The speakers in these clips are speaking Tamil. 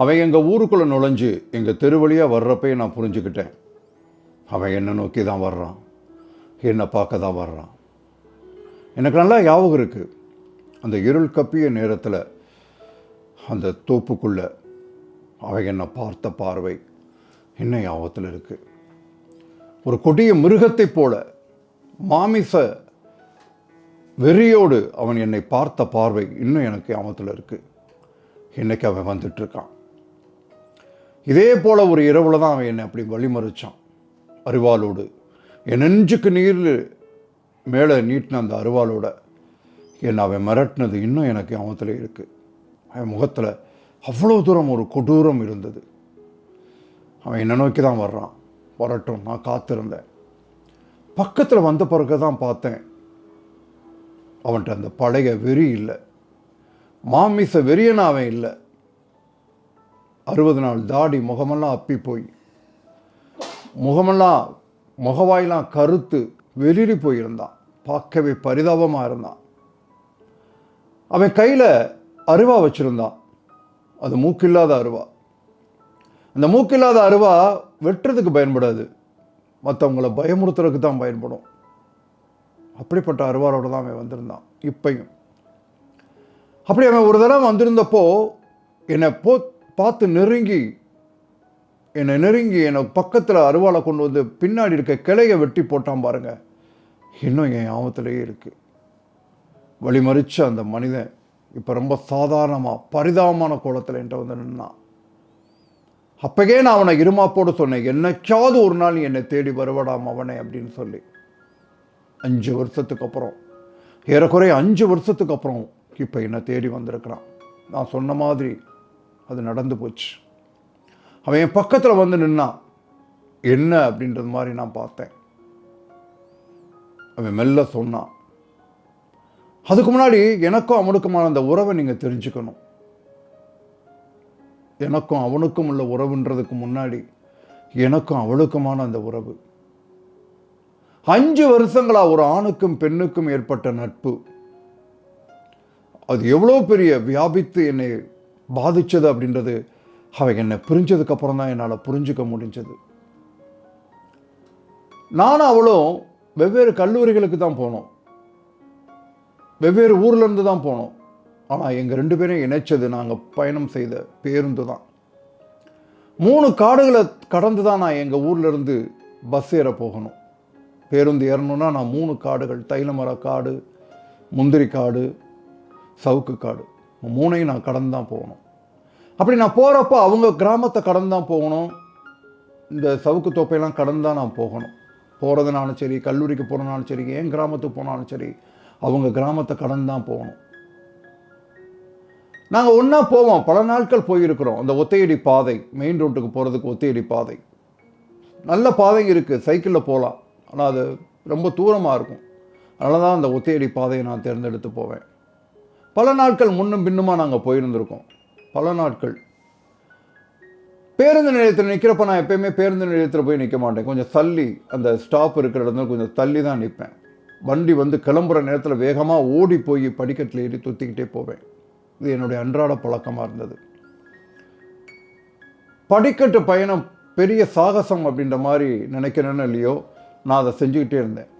அவன் எங்கள் ஊருக்குள்ளே நுழைஞ்சு எங்கள் தெரு வழியாக நான் புரிஞ்சுக்கிட்டேன். அவன் என்னை நோக்கி தான் வர்றான். என்னை பார்க்க தான் வர்றான். எனக்கு நல்லா ஞாபகம் இருக்குது அந்த இருள் கப்பிய நேரத்தில் அந்த தோப்புக்குள்ளே அவன் என்னை பார்த்த பார்வை என்ன ஞாபகத்தில் இருக்குது ஒரு கொடிய மிருகத்தைப் போல மாமிச வெறியோடு அவன் என்னை பார்த்த பார்வை இன்னும் எனக்கு ஞாபகத்தில் இருக்குது இன்றைக்கி அவன் வந்துட்டுருக்கான் இதே போல் ஒரு இரவில் தான் அவன் என்னை அப்படி வழிமறிச்சான் அருவாளோடு. என் நெஞ்சுக்கு நீர் மேலே நீட்டின அந்த அருவாளோட என்னை அவன் மிரட்டினது இன்னும் எனக்கு அவத்தில் இருக்குது அவன் முகத்தில் அவ்வளோ தூரம் ஒரு கொடூரம் இருந்தது. அவன் என்னை நோக்கி தான் வர்றான். வரட்டும் நான் காத்திருந்தேன். பக்கத்தில் வந்த பிறகு தான் பார்த்தேன் அவன்கிட்ட அந்த பழைய வெறி இல்லை. மாமிச வெறியன அவன் இல்லை. அறுபது நாள் தாடி முகமெல்லாம் அப்பி போய். முகமெல்லாம் முகவாயெல்லாம் கருத்து வெளிரி போயிருந்தான். பார்க்கவே பரிதாபமாக இருந்தான். அவன் கையில் அருவா வச்சுருந்தான். அது மூக்கில்லாத அருவா. அந்த மூக்கில்லாத அருவா வெட்டுறதுக்கு பயன்படாது. மற்றவங்களை பயமுறுத்துறதுக்கு தான் பயன்படும். அப்படிப்பட்ட அருவாரோட தான் அவன் வந்திருந்தான். இப்பையும். அப்படி அவன் ஒரு தடவை வந்திருந்தப்போ என்னை போ பார்த்து நெருங்கி என்னை நெருங்கி என்னை பக்கத்தில் அருவாளை கொண்டு வந்து பின்னாடி இருக்க கிளையை வெட்டி போட்டான் பாருங்க. இன்னும் என் ஞாபகத்திலேயே இருக்குது வழிமறிச்ச அந்த மனிதன் இப்போ ரொம்ப சாதாரணமாக பரிதாபமான கோலத்தில் என்கிட்ட வந்து நின்னான். அப்பவே நான் அவனை இருமாப்போடு சொன்னேன் என்னைக்காவது ஒரு நாள் என்னை தேடி வருவடாம் அவனை அப்படின்னு சொல்லி. அஞ்சு வருஷத்துக்கு அப்புறம் ஏறக்குறைய அஞ்சு வருஷத்துக்கு அப்புறம் இப்போ என்னை தேடி வந்திருக்கிறான். நான் சொன்ன மாதிரி அது நடந்து போச்சு. அவன் என் பக்கத்தில் வந்து நின்னான் என்ன? அப்படின்றது மாதிரி நான் பார்த்தேன். அவன் மெல்ல சொன்னான் அதுக்கு முன்னாடி எனக்கும் அவனுக்குமான அந்த உறவை நீங்கள் தெரிஞ்சுக்கணும். எனக்கும் அவனுக்கும் உள்ள உறவுன்றதுக்கு முன்னாடி எனக்கும் அவளுக்குமான அந்த உறவு. அஞ்சு வருஷங்களா ஒரு ஆணுக்கும் பெண்ணுக்கும் ஏற்பட்ட நட்பு. அது எவ்வளோ பெரிய வியாபித்து என்னை பாதித்தது அப்படின்றது அவன் என்னை பிரிஞ்சதுக்கப்புறம் தான் என்னால் புரிஞ்சுக்க முடிஞ்சது. நானும் அவளும் வெவ்வேறு கல்லூரிகளுக்கு தான் போனோம். வெவ்வேறு ஊர்லேருந்து தான் போனோம். ஆனால் எங்கள் ரெண்டு பேரையும் இணைச்சது நாங்கள் பயணம் செய்த பேருந்து தான். மூணு காடுகளை கடந்து தான் நான் எங்கள் ஊர்லேருந்து பஸ் ஏற போகணும். பேருந்து ஏறணுன்னா நான் மூணு காடுகள் தைலமர காடு முந்திரி காடு சவுக்கு காடு. மூணையும் நான் கடந்து தான் போகணும். அப்படி நான் போகிறப்போ அவங்க கிராமத்தை கடந்து தான் போகணும். இந்த சவுக்கு தோப்பையெல்லாம் கடந்து தான் நான் போகணும். போகிறதுனாலும் சரி கல்லூரிக்கு போகிறனாலும் சரி ஏன் கிராமத்துக்கு போனாலும் சரி அவங்க கிராமத்தை கடந்து தான் போகணும். நாங்கள் ஒன்றா போவோம். பல நாட்கள் போயிருக்கிறோம். அந்த ஒத்தையடி பாதை மெயின் ரோட்டுக்கு போகிறதுக்கு ஒத்தையடி பாதை. நல்ல பாதை இருக்குது சைக்கிளில் போகலாம் ஆனால் அது ரொம்ப தூரமாக இருக்கும். அதனால தான் அந்த ஒத்தையடி பாதையை நான் தேர்ந்தெடுத்து போவேன். பல நாட்கள் முன்னும் பின்னுமா நாங்கள் போயிருந்திருக்கோம். பல நாட்கள். பேருந்து நிலையத்தில் நிற்கிறப்ப நான் எப்பயுமே பேருந்து நிலையத்தில் போய் நிற்க மாட்டேன். கொஞ்சம் தள்ளி அந்த ஸ்டாப் இருக்கிற இடத்துல கொஞ்சம் தள்ளி தான் நிற்பேன் வண்டி வந்து கிளம்புற நேரத்தில் வேகமாக ஓடி போய் படிக்கட்டில் ஏறி துத்திக்கிட்டே போவேன். இது என்னுடைய அன்றாட பழக்கமாக இருந்தது. படிக்கட்டு பயணம் பெரிய சாகசம் அப்படின்ற மாதிரி நினைக்கிறேன்னு இல்லையோ நான் அதை செஞ்சுக்கிட்டே இருந்தேன்.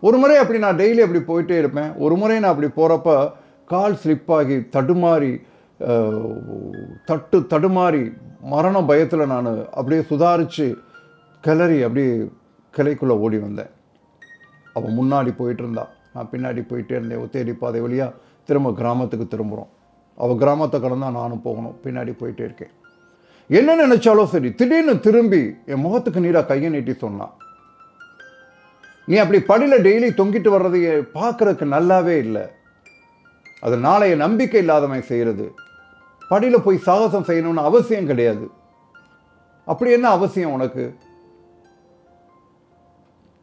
ஒரு முறை அப்படி நான் டெய்லி அப்படி போயிட்டே இருப்பேன். ஒரு முறை நான் அப்படி போகிறப்ப கால் ஸ்லிப்பாகி தடுமாறி தட்டு தடுமாறி மரண பயத்தில் நான் அப்படியே சுதாரித்து கிளறி அப்படியே கிளைக்குள்ளே ஓடி வந்தேன். அவள் முன்னாடி போயிட்டு இருந்தா நான் பின்னாடி போயிட்டே இருந்தேன். ஒத்தேடி பாதை வழியாக திரும்ப கிராமத்துக்கு திரும்புகிறோம் அவள் கிராமத்தை கடந்தா நானும் போகணும். பின்னாடி போயிட்டே இருக்கேன். என்ன நினைச்சாலும் சரி திடீர்னு திரும்பி என் முகத்துக்கு நீராக கையை நீட்டி சொன்னான். நீ அப்படி படியில் டெய்லி தொங்கிட்டு வர்றதையே பார்க்குறதுக்கு நல்லாவே இல்லை. அது நாளைய நம்பிக்கை இல்லாதவன் செய்கிறது படியில் போய் சாகசம் செய்யணும்னு அவசியம் கிடையாது. அப்படி என்ன அவசியம் உனக்கு?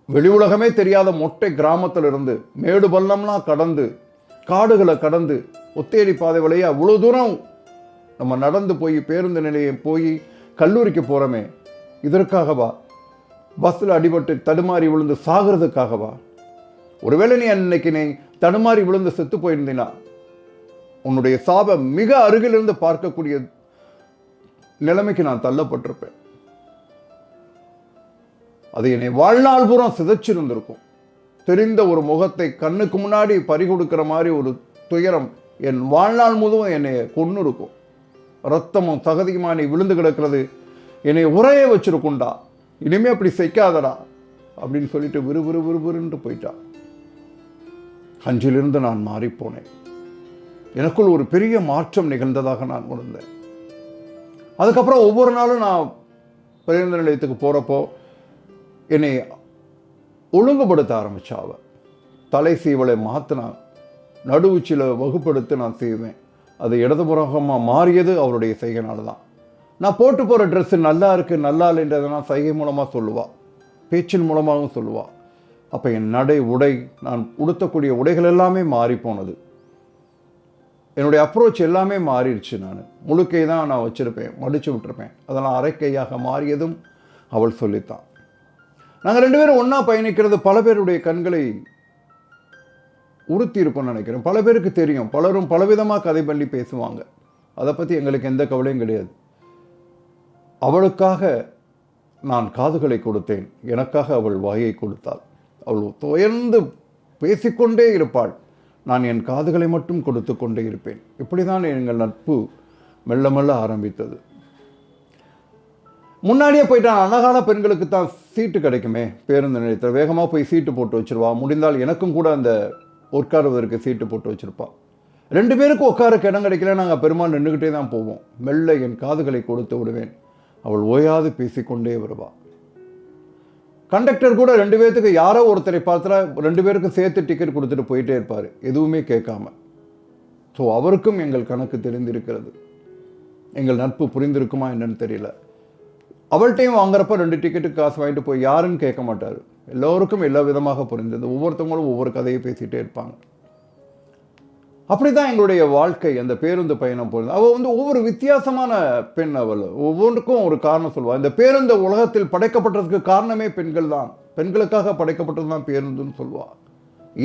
வெளி உலகமே தெரியாத மொட்டை கிராமத்தில் இருந்து மேடு பள்ளம்லாம் கடந்து காடுகளை கடந்து ஒத்தேடி பாதை வழியாக அவ்வளோ தூரம் நம்ம நடந்து போய் பேருந்து நிலையம் போய் கல்லூரிக்கு போகிறோமே இதற்காகவா பஸ்ஸில் அடிபட்டு தடுமாறி விழுந்து சாகிறதுக்காகவா ஒருவேளை நீ அன்னைக்கு நீ தடுமாறி விழுந்து செத்து போயிருந்தீனா? உன்னுடைய சாபம் மிக அருகிலிருந்து பார்க்கக்கூடிய நிலைமைக்கு நான் தள்ளப்பட்டிருப்பேன். அது என்னை வாழ்நாள் பூரம் சிதைச்சிருந்திருக்கும். தெரிந்த ஒரு முகத்தை கண்ணுக்கு முன்னாடி பறிகொடுக்கிற மாதிரி ஒரு துயரம் என் வாழ்நாள் முழுவதும் என்னை கொன்னு இருக்கும் ரத்தமும் தகதியுமா நீ விழுந்து கிடக்கிறது என்னை உரைய வச்சிருக்குண்டா இனிமே அப்படி செய்யாதடா அப்படின்னு சொல்லிட்டு விறுவிறு விறுவிறுன்ட்டு போயிட்டா. அஞ்சிலிருந்து நான் மாறிப்போனேன். எனக்குள் ஒரு பெரிய மாற்றம் நிகழ்ந்ததாக நான் உணர்ந்தேன். அதுக்கப்புறம் ஒவ்வொரு நாளும் நான் பேருந்து நிலையத்துக்கு போகிறப்போ என்னை ஒழுங்குபடுத்த ஆரம்பித்தாவ தலை சீவலை மாற்றினான் நடுவுச்சியில் வகுப்படுத்தி நான் செய்வேன். அது இடதுபுறமாக மாறியது அவருடைய செய்கைனால தான். நான் போட்டு போகிற ட்ரெஸ்ஸு நல்லா இருக்குது நல்லா இல்லைன்றதை நான் சைகை மூலமாக சொல்லுவாள் பேச்சின் மூலமாகவும் சொல்லுவாள் அப்போ என் நடை உடை நான் உடுத்தக்கூடிய உடைகள் எல்லாமே மாறி போனது என்னுடைய அப்ரோச் எல்லாமே மாறிடுச்சு நான். முழுக்கை தான் நான் வச்சுருப்பேன் மடித்து விட்டுருப்பேன். அதெல்லாம் அரைக்கையாக மாறியதும் அவள் சொல்லித்தான் நாங்கள் ரெண்டு பேரும் ஒன்றா பயணிக்கிறது பல பேருடைய கண்களை உறுத்தி இருக்கும்னு நினைக்கிறேன். பல பேருக்கு தெரியும். பலரும் பலவிதமாக கதை பண்ணி பேசுவாங்க. அதை பற்றி எங்களுக்கு எந்த கவலையும் கிடையாது. அவளுக்காக நான் காதுகளை கொடுத்தேன். எனக்காக அவள் வாயை கொடுத்தாள். அவள் துயர்ந்து பேசிக்கொண்டே இருப்பாள். நான் என் காதுகளை மட்டும் கொடுத்து கொண்டே இருப்பேன். இப்படி தான் எங்கள் நட்பு மெல்ல மெல்ல ஆரம்பித்தது. முன்னாடியே போயிட்டான் அழகான பெண்களுக்கு தான் சீட்டு கிடைக்குமே. பேருந்து நிலையத்தில் வேகமாக போய் சீட்டு போட்டு வச்சுருவா. முடிந்தால் எனக்கும் கூட அந்த உட்காருவதற்கு சீட்டு போட்டு வச்சுருப்பாள் ரெண்டு பேருக்கும் உட்காரக்கு இடம் கிடைக்கல. நாங்கள் பெருமாள் நின்றுக்கிட்டே தான் போவோம். மெல்ல என் காதுகளை கொடுத்து விடுவேன். அவள் ஓயாது பேசிக்கொண்டே வருவாள் கண்டக்டர் கூட ரெண்டு பேர்த்துக்கு யாரோ ஒருத்தரை பார்த்தா ரெண்டு பேருக்கும் சேர்த்து டிக்கெட் கொடுத்துட்டு போயிட்டே இருப்பார். எதுவுமே கேட்காம. ஸோ அவருக்கும் எங்கள் கணக்கு தெரிந்திருக்கிறது. எங்கள் நட்பு புரிந்திருக்குமா என்னன்னு தெரியல. அவள்கிட்டையும் வாங்குறப்ப ரெண்டு டிக்கெட்டுக்கு காசு வாங்கிட்டு போய் யாருன்னு கேட்க மாட்டார். எல்லோருக்கும் எல்லா விதமாக புரிந்தது. ஒவ்வொருத்தவங்களும் ஒவ்வொரு கதையை பேசிகிட்டே இருப்பாங்க. அப்படி தான் எங்களுடைய வாழ்க்கை. அந்த பேருந்து பயணம் போகுது அவள் வந்து ஒவ்வொரு வித்தியாசமான பெண் அவள். ஒவ்வொன்றுக்கும் ஒரு காரணம் சொல்லுவாள் இந்த பேருந்து உலகத்தில் படைக்கப்பட்டதுக்கு காரணமே பெண்கள் தான். பெண்களுக்காக படைக்கப்பட்டது தான் பேருந்துன்னு சொல்லுவாள்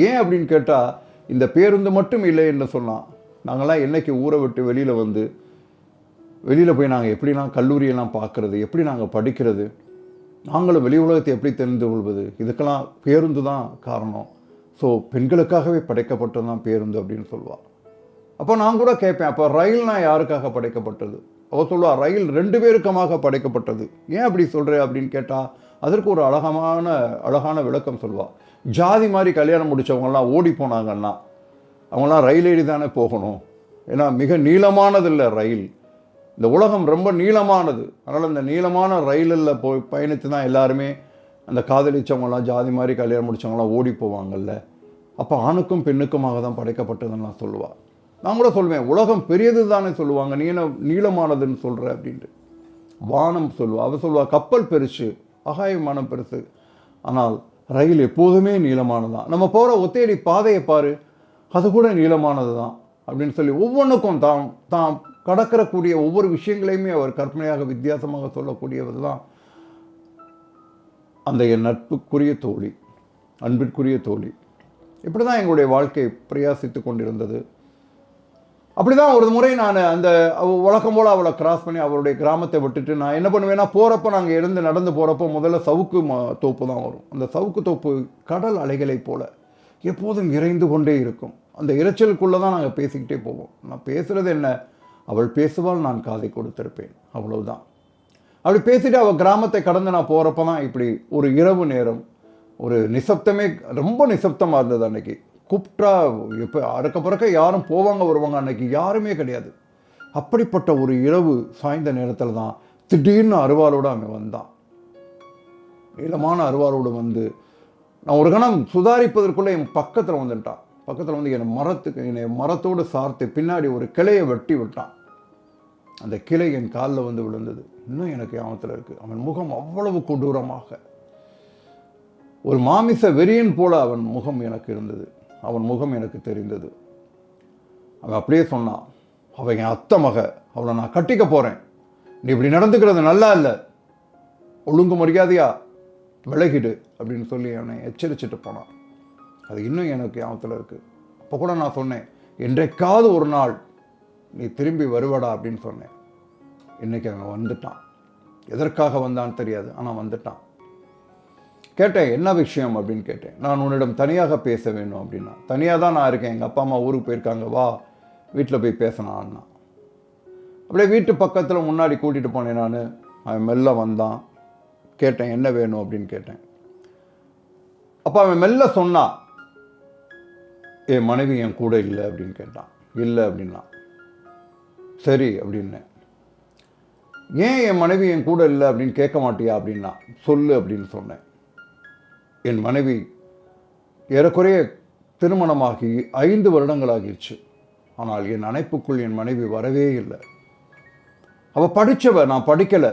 ஏன் அப்படின்னு கேட்டால் இந்த பேருந்து மட்டும் இல்லை என்று சொன்னால் நாங்கள்லாம் என்னைக்கு ஊரை விட்டு வெளியில் வந்து வெளியில் போய் நாங்கள் எப்படிலாம் கல்லூரியெல்லாம் பார்க்குறது எப்படி நாங்கள் படிக்கிறது நாங்களும் வெளி உலகத்தை எப்படி தெரிந்து கொள்வது இதுக்கெல்லாம் பேருந்து தான் காரணம். ஸோ பெண்களுக்காகவே படைக்கப்பட்டது தான் பேருந்து அப்படின்னு சொல்லுவாள் அப்போ நான் கூட கேட்பேன் அப்போ ரயில்னால் யாருக்காக படைக்கப்பட்டது? அவள் சொல்லுவா ரயில் ரெண்டு பேருக்கமாக படைக்கப்பட்டது. ஏன் அப்படி சொல்கிற அப்படின்னு கேட்டால் அதற்கு ஒரு அழகமான அழகான விளக்கம் சொல்லுவாள் ஜாதி மாதிரி கல்யாணம் முடித்தவங்கலாம் ஓடி போனாங்கன்னா அவங்களாம் ரயில் ஏறி தானே போகணும். ஏன்னா மிக நீளமானதில்லை ரயில். இந்த உலகம் ரொம்ப நீளமானது. அதனால் இந்த நீளமான ரயிலில் போய் பயணித்து தான் எல்லாருமே அந்த காதலிச்சவங்களாம் ஜாதி மாதிரி கல்யாணம் முடிச்சவங்களாம் ஓடி போவாங்கல்ல. அப்போ ஆணுக்கும் பெண்ணுக்குமாக தான் படைக்கப்பட்டதுன்னு நான் சொல்லுவாள் நான் கூட சொல்லுவேன் உலகம் பெரியது தானே சொல்லுவாங்க நீ என்ன நீளமானதுன்னு சொல்கிற அப்படின்ட்டு. வானம் சொல்லுவா அவள் சொல்லுவாள் கப்பல் பெருசு அகாயமானம் பெருசு. ஆனால் ரயில் எப்போதுமே நீளமானதான் நம்ம போகிற ஒத்தேடி பாதையை பாரு அது கூட நீளமானது தான் அப்படின்னு சொல்லி ஒவ்வொன்றுக்கும் தான் தான் கடக்கிறக்கூடிய ஒவ்வொரு விஷயங்களையுமே அவர் கற்பனையாக வித்தியாசமாக சொல்லக்கூடியவர் தான் அந்த என் நட்புக்குரிய தோழி அன்பிற்குரிய தோழி. இப்படி தான் எங்களுடைய வாழ்க்கை பிரயாசித்து கொண்டிருந்தது. அப்படி தான் ஒரு முறை நான் அந்த அவ- வழக்கம் போல் அவளை கிராஸ் பண்ணி அவளுடைய கிராமத்தை விட்டுட்டு நான் என்ன பண்ணுவேன்னா போகிறப்போ நாங்கள் இருந்து நடந்து போகிறப்போ முதல்ல சவுக்கு தோப்பு தான் வரும். அந்த சவுக்கு தோப்பு கடல் அலைகளைப் போல் எப்போதும் இறைந்து கொண்டே இருக்கும். அந்த இரைச்சலுக்குள்ளே தான் நாங்கள் பேசிக்கிட்டே போவோம். நான் பேசுகிறது என்ன? அவள் பேசுவாள் நான் காதை கொடுத்திருப்பேன். அவ்வளவுதான். அப்படி பேசிட்டு அவள் கிராமத்தை கடந்து நான் போகிறப்ப தான் இப்படி ஒரு இரவு நேரம் ஒரு நிசப்தமே ரொம்ப நிசப்தமாக இருந்தது அன்னைக்கு. கூப்பிட்டா எப்போ அறக்க பறக்க யாரும் போவாங்க வருவாங்க அன்னைக்கு யாருமே கிடையாது. அப்படிப்பட்ட ஒரு இரவு சாய்ந்த நேரத்தில் தான் திடீர்னு அருவாளோடு அவன் வந்தான். நீளமான அருவாளோடு வந்து நான் ஒரு கணம் சுதாரிப்பதற்குள்ளே என் பக்கத்தில் வந்துட்டான். பக்கத்தில் வந்து என்னை மரத்துக்கு என்னை மரத்தோடு சார்த்து பின்னாடி ஒரு கிளையை வெட்டி விட்டான். அந்த கிளை என் காலில் வந்து விழுந்தது. இன்னும் எனக்கு ஞாபகத்தில் இருக்குது அவன் முகம் அவ்வளவு கொடூரமாக. ஒரு மாமிச வெறியன் போல அவன் முகம் எனக்கு இருந்தது. அவன் முகம் எனக்கு தெரிந்தது. அவன் அப்படியே சொன்னான் அவன் என் அத்தை மக. அவளை நான் கட்டிக்க போகிறேன் நீ இப்படி நடந்துக்கிறது நல்லா இல்லை. ஒழுங்கு மரியாதையா விலகிடு அப்படின்னு சொல்லி அவனை எச்சரிச்சுட்டு போனான். அது இன்னும் எனக்கு ஞாபகத்தில் இருக்குது அப்போ கூட நான் சொன்னேன் என்றைக்காவது ஒரு நாள் நீ திரும்பி வருவடா அப்படின்னு சொன்னேன். இன்றைக்கி அவன் வந்துட்டான். எதற்காக வந்தான்னு தெரியாது ஆனால் வந்துட்டான். கேட்டேன் என்ன விஷயம்? அப்படின்னு கேட்டேன். நான் உன்னிடம் தனியாக பேச வேணும் அப்படின்னா. தனியாக தான் நான் இருக்கேன். எங்கள் அப்பா அம்மா ஊருக்கு போயிருக்காங்க. வா. வீட்டில் போய் பேசினான்னா அப்படியே வீட்டு பக்கத்தில் முன்னாடி கூட்டிகிட்டு போனேன் நான். அவன் மெல்ல வந்தான். கேட்டேன் என்ன வேணும்? அப்படின்னு கேட்டேன். அப்போ அவன் மெல்ல சொன்னான் என் மனைவி என் கூட இல்லை அப்படின்னு கேட்டான். இல்லை அப்படின்னா. சரி அப்படின்னேன். ஏன் என் மனைவி என் கூட இல்லை அப்படின்னு கேட்க மாட்டியா அப்படின்னா சொல்லு அப்படின்னு சொன்னேன். என் மனைவி ஏறக்குறைய திருமணமாகி ஐந்து வருடங்களாகிடுச்சு. ஆனால் என் அணைப்புக்குள் என் மனைவி வரவே இல்லை. அவள் படித்தவ நான் படிக்கலை.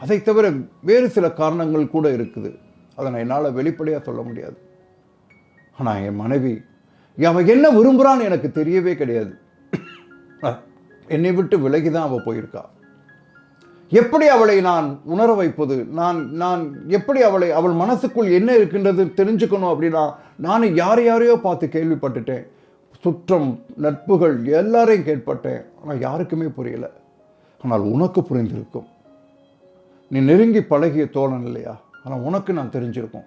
அதை தவிர வேறு சில காரணங்கள் கூட இருக்குது. அதை நான் என்னால் வெளிப்படையாக சொல்ல முடியாது. ஆனால் என் மனைவி அவள் என்ன விரும்புகிறான்னு எனக்கு தெரியவே கிடையாது. என்னை விட்டு விலகி தான் அவள் போயிருக்கா. எப்படி அவளை நான் உணர வைப்பது? நான் நான் எப்படி அவளை அவள் மனசுக்குள் என்ன இருக்கின்றது தெரிஞ்சுக்கணும் அப்படின்னா நான் யார் யாரையோ பார்த்து கேள்விப்பட்டுட்டேன். சுற்றம் நட்புகள் எல்லாரையும் கேட்பட்டேன். ஆனால் யாருக்குமே புரியல. ஆனால் உனக்கு புரிந்திருக்கும். நீ நெருங்கி பழகிய தோழன் இல்லையா? ஆனால் உனக்கு நான் தெரிஞ்சிருக்கும்.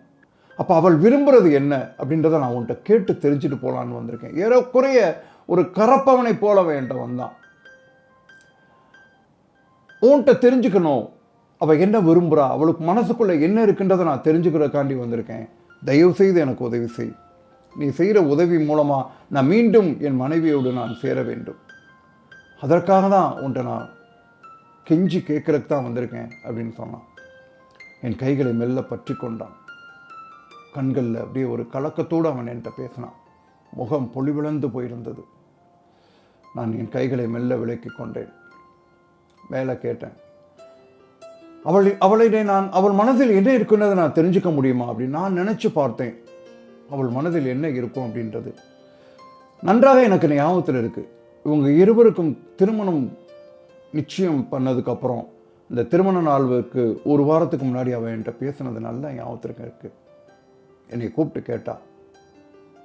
அப்போ அவள் விரும்புகிறது என்ன அப்படின்றத நான் உன்கிட்ட கேட்டு தெரிஞ்சுட்டு போகலான்னு வந்திருக்கேன். ஏறக்குறைய ஒரு கரப்பவனை போல வேண்டவன் வந்தான். உன்கிட்ட தெரிஞ்சுக்கணும். அவள் என்ன விரும்புகிறா அவளுக்கு மனசுக்குள்ளே என்ன இருக்குன்றதை நான் தெரிஞ்சுக்கிறதுக்காண்டி வந்திருக்கேன். தயவு செய்து எனக்கு உதவி செய். நீ செய்கிற உதவி மூலமாக நான் மீண்டும் என் மனைவியோடு நான் சேர வேண்டும். அதற்காக தான் உன்ட்ட நான் கெஞ்சி கேட்கறதுக்கு தான் வந்திருக்கேன் அப்படின்னு சொன்னான். என் கைகளை மெல்ல பற்றி கொண்டான். கண்களில் அப்படியே ஒரு கலக்கத்தோடு அவன் என்கிட்ட பேசினான். முகம் பொலிவிழந்து போயிருந்தது. நான் என் கைகளை மெல்ல விலக்கி கொண்டேன். வேலை கேட்டேன். அவள் அவளை நான் அவள் மனதில் என்ன இருக்குன்றதை நான் தெரிஞ்சுக்க முடியுமா? அப்படின்னு நான் நினச்சி பார்த்தேன். அவள் மனதில் என்ன இருக்கும்? அப்படின்றது. நன்றாக எனக்கு ஞாபகத்தில் இருக்குது இவங்க இருவருக்கும் திருமணம் நிச்சயம் பண்ணதுக்கப்புறம் இந்த திருமண நாளுக்கு ஒரு வாரத்துக்கு முன்னாடி அவள் என்கிட்ட பேசுனது நல்லா ஞாபகத்திற்கு இருக்குது என்னை கூப்பிட்டு கேட்டா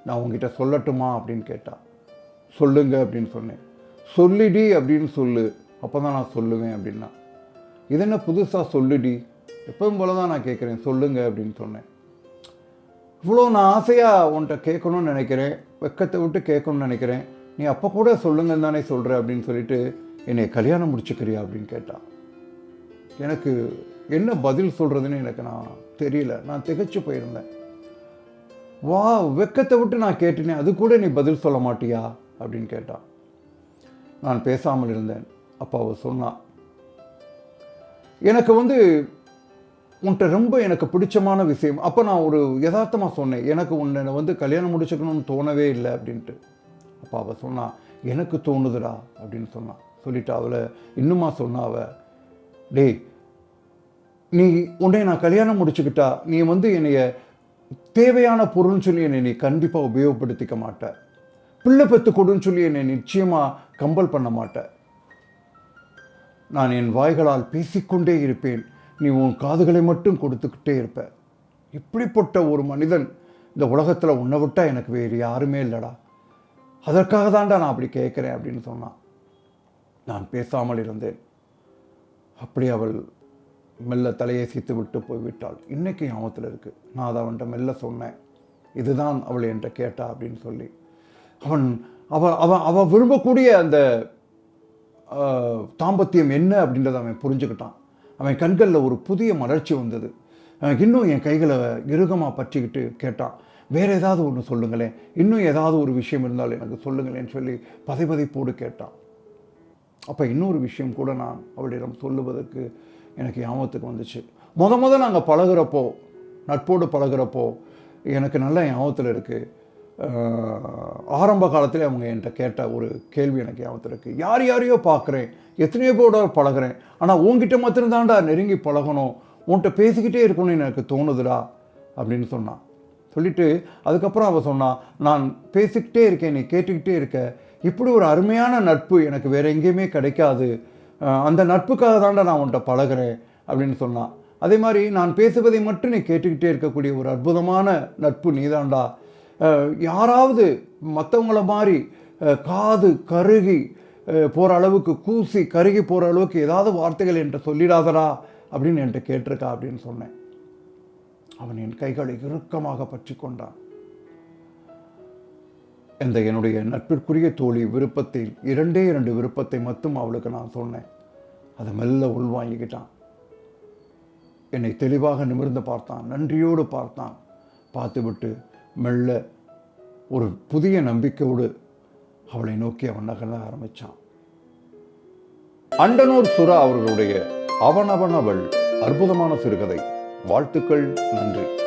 நான் உங்ககிட்ட சொல்லட்டுமா? அப்படின்னு கேட்டா சொல்லுங்க அப்படின்னு சொன்னேன். சொல்லிடி அப்படின்னு சொல்லு. அப்போ தான் நான் சொல்லுவேன் அப்படின்னா. இது என்ன புதுசாக சொல்லுடி? எப்பவும் போல தான் நான் கேட்குறேன் சொல்லுங்க அப்படின்னு சொன்னேன். இவ்வளோ நான் ஆசையாக உன்கிட்ட கேட்கணும்னு நினைக்கிறேன் வெக்கத்தை விட்டு கேட்கணும்னு நினைக்கிறேன். நீ அப்போ கூட சொல்லுங்கன்னு தானே சொல்கிற அப்படின்னு சொல்லிட்டு என்னை கல்யாணம் முடிச்சுக்கிறியா அப்படின்னு கேட்டான். எனக்கு என்ன பதில் சொல்கிறதுன்னு எனக்கு நான் தெரியல. நான் திகைச்சு போயிருந்தேன். வா வெக்கத்தை விட்டு நான் கேட்டினேன் அது கூட நீ பதில் சொல்ல மாட்டியா? அப்படின்னு கேட்டான். நான் பேசாமல் இருந்தேன். அப்போ அவ சொன்னான் எனக்கு வந்து உன்கிட்ட ரொம்ப எனக்கு பிடிச்சமான விஷயம். அப்போ நான் ஒரு யதார்த்தமாக சொன்னேன். எனக்கு உன்னை வந்து கல்யாணம் முடிச்சுக்கணும்னு தோணவே இல்லை அப்படின்ட்டு. அப்போ அவள் சொன்னா எனக்கு தோணுதுடா அப்படின்னு சொன்னான் சொல்லிட்டு அவளை இன்னுமா சொன்னா அவ டேய் நீ உன்னை நான் கல்யாணம் முடிச்சுக்கிட்டா நீ வந்து என்னைய தேவையான பொருள்னு சொல்லி என்னை நீ கண்டிப்பாக உபயோகப்படுத்திக்க மாட்ட. பிள்ளை பெற்று கொடுன்னு சொல்லி என்னை நிச்சயமாக கம்பல் பண்ண மாட்டேன் நான் என் வாய்களால் பேசிக்கொண்டே இருப்பேன். நீ உன் காதுகளை மட்டும் கொடுத்துக்கிட்டே இருப்ப. இப்படிப்பட்ட ஒரு மனிதன் இந்த உலகத்தில் உன்னை விட்டால் எனக்கு வேறு யாருமே இல்லைடா. அதற்காக தான்டா நான் அப்படி கேட்குறேன் அப்படின்னு சொன்னான். நான் பேசாமல் இருந்தேன். அப்படி அவள் மெல்ல தலையை சீத்து விட்டு போய்விட்டாள். இன்றைக்கி ஞாபகத்தில் இருக்குது நான் அதை அவன்கிட்ட மெல்ல சொன்னேன். இதுதான் அவள் என்கிட்ட கேட்டா அப்படின்னு சொல்லி. அவன் அவள் அவன் அவன் விரும்பக்கூடிய அந்த தாம்பத்தியம் என்ன அப்படின்றத அவன் புரிஞ்சுக்கிட்டான். அவன் கண்களில் ஒரு புதிய மலர்ச்சி வந்தது. இன்னும் என் கைகளை இறுகமாக பற்றிக்கிட்டு கேட்டான். வேறு ஏதாவது ஒன்று சொல்லுங்களேன். இன்னும் ஏதாவது ஒரு விஷயம் இருந்தால் எனக்கு சொல்லுங்களேன்னு சொல்லி பதைப்பதைப்போடு கேட்டான். அப்போ இன்னொரு விஷயம் கூட நான் அவளிடம் சொல்லுவதற்கு எனக்கு ஞாபகத்துக்கு வந்துச்சு. முத முத நாங்கள் பழகுறப்போ நட்போடு பழகுறப்போ எனக்கு நல்ல ஞாபகத்தில் இருக்குது ஆரம்ப காலத்தில் அவங்க என்கிட்ட கேட்ட ஒரு கேள்வி எனக்கு ஞாபகத்தில் இருக்குது யார் யாரையோ பார்க்குறேன் எத்தனையோ பேரோட பழகுறேன் ஆனால் உன்கிட்ட மாத்திரம்தான்டா நெருங்கி பழகணும் உன்கிட்ட பேசிக்கிட்டே இருக்கணும்னு எனக்கு தோணுதுடா அப்படின்னு சொன்னான். சொல்லிட்டு அதுக்கப்புறம் அவள் சொன்னான் நான் பேசிக்கிட்டே இருக்கேன் நீ கேட்டுக்கிட்டே இருக்க. இப்படி ஒரு அருமையான நட்பு எனக்கு வேறு எங்கேயுமே கிடைக்காது. அந்த நட்புக்காக தாண்டா நான் உன்கிட்ட பழகுறேன் அப்படின்னு சொன்னான். அதே மாதிரி நான் பேசுவதை மட்டும் நீ கேட்டுக்கிட்டே இருக்கக்கூடிய ஒரு அற்புதமான நட்பு நீதான்டா. யாராவது மற்றவங்கள மாதிரி காது கருகி போகிற அளவுக்கு கூசி கருகி போகிற அளவுக்கு ஏதாவது வார்த்தைகள் என்கிட்ட சொல்லிடாதடா அப்படின்னு என்கிட்ட கேட்டிருக்கா அப்படின்னு சொன்னேன். அவன் என் கைகளை இறுக்கமாக பற்றி கொண்டான். இந்த என்னுடைய நட்பிற்குரிய தோழி விருப்பத்தில் இரண்டே இரண்டு விருப்பத்தை மட்டும் அவளுக்கு நான் சொன்னேன். அதை மெல்ல உள்வாங்கிக்கிட்டான். என்னை தெளிவாக நிமிர்ந்து பார்த்தான். நன்றியோடு பார்த்தான். பார்த்துவிட்டு மெல்ல ஒரு புதிய நம்பிக்கையோடு அவளை நோக்கி அவன் நகர ஆரம்பிச்சான். அண்டனூர் சுரா அவர்களுடைய அவனவன் அவள் அற்புதமான சிறுகதை. வாழ்த்துக்கள் நன்றி.